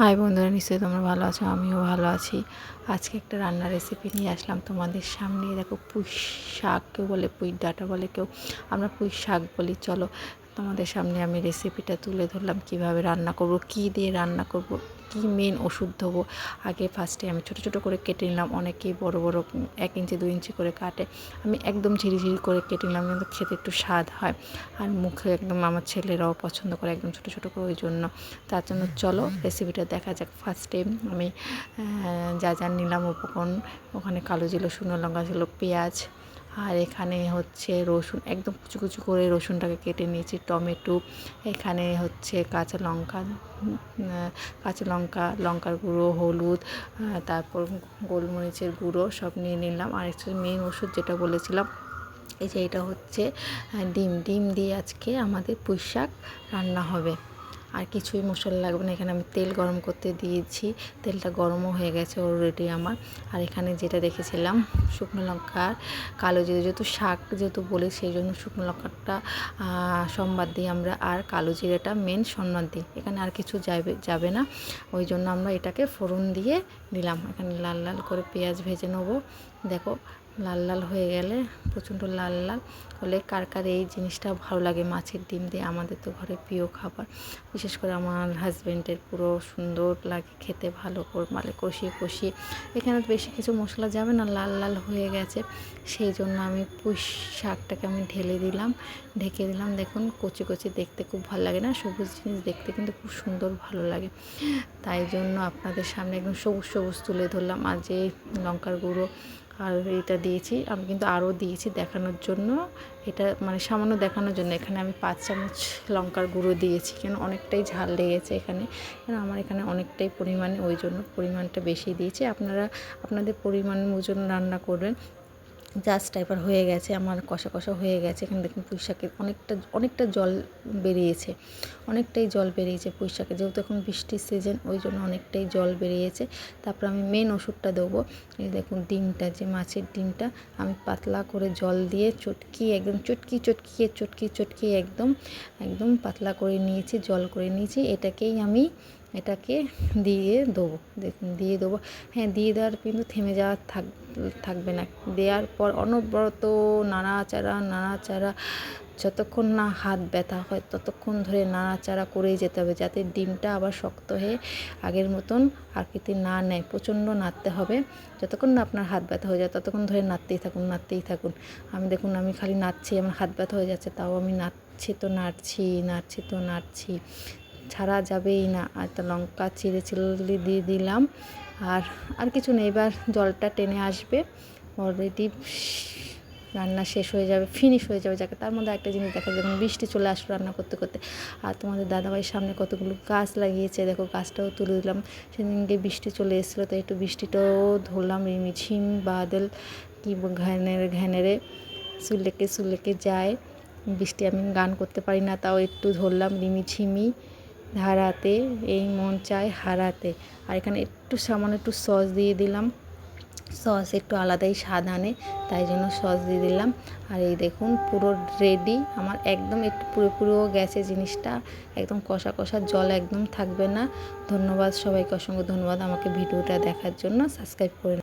High বন্ধুরা, নিশ্চয়ই তোমরা ভালো আছো, আমিও ভালো আছি। আজকে একটা রান্নার রেসিপি নিয়ে আসলাম তোমাদের সামনে। দেখো পুঁই শাক কেউ বলে পুঁই ডাঁটা বলে কেউ, আমরা পুঁই শাক বলি, চলো। তোমাদের সামনে আমি রেসিপিটা তুলে ধরলাম, কীভাবে রান্না করব, কি দিয়ে রান্না করব, কি মেন ওষুধ দেবো আগে ফার্স্টে আমি ছোটো ছোটো করে কেটে নিলাম, অনেকেই বড় বড় এক ইঞ্চি দু ইঞ্চি করে কাটে। আমি একদম ঝিরিঝিরি করে কেটে নিলাম, কিন্তু খেতে একটু স্বাদ হয়। আর মুখে একদম আমার ছেলেরাও পছন্দ করে একদম ছোটো ছোটো করে, ওই জন্য। তার জন্য চলো রেসিপিটা দেখা যাক। ফার্স্টে আমি যা যা নিলাম উপকরণ, ওখানে কালো ছিল শুকনো লঙ্কা ছিল, পেঁয়াজ আর এখানে হচ্ছে রসুন, একদম কুচু কুচু করে রসুনটাকে কেটে নিয়েছি, টমেটো, এখানে হচ্ছে কাঁচা লঙ্কা কাঁচা লঙ্কা, লঙ্কার গুঁড়ো, হলুদ তারপর গোলমরিচের গুঁড়ো সব নিয়ে নিলাম। আর একটা মেন ওষুধ যেটা বলেছিলাম, এই যে এটা হচ্ছে ডিম। ডিম দিয়ে আজকে আমাদের পুঁই শাক রান্না হবে। আর কিছুই মশলা লাগবে না। এখানে আমি তেল গরম করতে দিয়েছি। তেলটা গরমও হয়ে গেছে অলরেডি আমার। আর এখানে যেটা রেখেছিলাম শুকনো লঙ্কার কালো জিরে যেহেতু শাক যেহেতু বলি, সেই জন্য শুকনো লঙ্কাটা সোমবার দিই আমরা। আর কালো জিরেটা মেন সন্ন্যাদ দিই। এখানে আর কিছু যাবে যাবে না। ওই জন্য আমরা এটাকে ফোড়ন দিয়ে দিলাম এখানে লাল লাল করে পেঁয়াজ ভেজে নেব। দেখো লাল লাল হয়ে গেলে প্রচণ্ড লাল লাল হলে কার কার এই জিনিসটা ভালো লাগে? মাছের ডিম দিয়ে আমাদের তো ঘরে প্রিয় খাবার। বিশেষ করে আমার হাজব্যান্ডের পুরো সুন্দর লাগে খেতে, ভালো মানে কষিয়ে কষিয়ে। এখানে বেশি কিছু মশলা যাবে না, লাল লাল হয়ে গেছে। সেই জন্য আমি পুঁই শাকটাকে আমি ঢেলে দিলাম, ঢেকে দিলাম। দেখুন, কচি কচি দেখতে খুব ভালো লাগে না? সবুজ জিনিস দেখতে কিন্তু খুব সুন্দর ভালো লাগে। তাই জন্য আপনাদের সামনে একদম সবুজ সবুজ তুলে ধরলাম। আর যে লঙ্কার গুঁড়ো আর এটা দিয়েছি। আমি কিন্তু আরও দিয়েছি দেখানোর জন্য। এটা মানে সামান্য দেখানোর জন্য। এখানে আমি পাঁচ চামচ লঙ্কার গুঁড়ো দিয়েছি। কেন অনেকটাই ঝাল লেগেছে এখানে। কেন আমার এখানে অনেকটাই পরিমাণে ওই জন্য পরিমাণটা বেশি দিয়েছি। আপনারা, আপনাদের পরিমাণ ওজন রান্না করবেন। জাস্ট টাইপার হয়ে গেছে, আমার কষা কষা হয়ে গেছে। এখানে দেখুন পুঁই শাকের অনেকটা অনেকটা জল বেরিয়েছে, অনেকটাই জল বেরিয়েছে পুঁই শাকে যেহেতু এখন বৃষ্টির সিজন ওই জন্য অনেকটাই জল বেরিয়েছে। তারপর আমি মেন ওষুধটা দেবো। এই দেখুন ডিমটা, যে মাছের ডিমটা, আমি পাতলা করে জল দিয়ে চটকি একদম, চটকি চটকিয়ে চটকি চটকি একদম একদম পাতলা করে নিয়েছি, জল করে নিয়েছি। এটাকেই আমি এটাকে দিয়ে দেবো। দিয়ে দেবো। হ্যাঁ দিয়ে দেওয়ার কিন্তু থেমে যাওয়ার থাক, থাকবে না। দেওয়ার পর অনবরত নাড়াচাড়া নাড়াচাড়া, যতক্ষণ না হাত ব্যথা হয় ততক্ষণ ধরে নাড়াচাড়া করেই যেতে হবে যাতে ডিমটা আবার শক্ত হয়ে আগের মতন আকৃতি না নেয়। প্রচণ্ড নাড়তে হবে। যতক্ষণ না আপনার হাত ব্যথা হয়ে যায় ততক্ষণ ধরে নাড়তেই থাকুন নাড়তেই থাকুন। আমি দেখুন, আমি খালি নাড়ছি, আমার হাত ব্যথা হয়ে যাচ্ছে, তাও আমি নাড়ছি তো, নাড়ছি নাড়ছি তো, নাড়ছি। ছাড়া যাবেই না। আর তো লঙ্কা চিড়ে চিড়ে দিয়ে দিলাম। আর আর কিছু নেই। এবার জলটা টেনে আসবে। অলরেডি রান্না শেষ হয়ে যাবে ফিনিশ হয়ে যাবে। যাকে তার মধ্যে একটা জিনিস দেখা যখন বৃষ্টি চলে আসলো রান্না করতে করতে। আর তোমাদের দাদাভাইয়ের সামনে কতগুলো গাছ লাগিয়েছে। দেখো, গাছটাও তুলে দিলাম। সেদিনকে বৃষ্টি চলে এসেছিল তো একটু বৃষ্টিটাও ধরলাম। রিমিঝিম বাদল, কি ঘ্যানের ঘ্যানেরে সুলেকে সুলেকে যায়। বৃষ্টি আমি গান করতে পারি না, তাও একটু ধরলাম। রিমিঝিমি ধারাতে এই মন চায় হারাতে। আর এখানে একটু সামান্য একটু সস দিয়ে দিলাম। সস একটু আলাদাই স্বাদ আনে, তাই জন্য সস দিয়ে দিলাম। আর এই দেখুন, পুরো রেডি আমার একদম একটু পুরোপুরিও গেছে জিনিসটা। একদম কষা কষা জল একদম থাকবে না। ধন্যবাদ সবাইকে, অসংখ্য ধন্যবাদ আমাকে ভিডিওটা দেখার জন্য। সাবস্ক্রাইব করে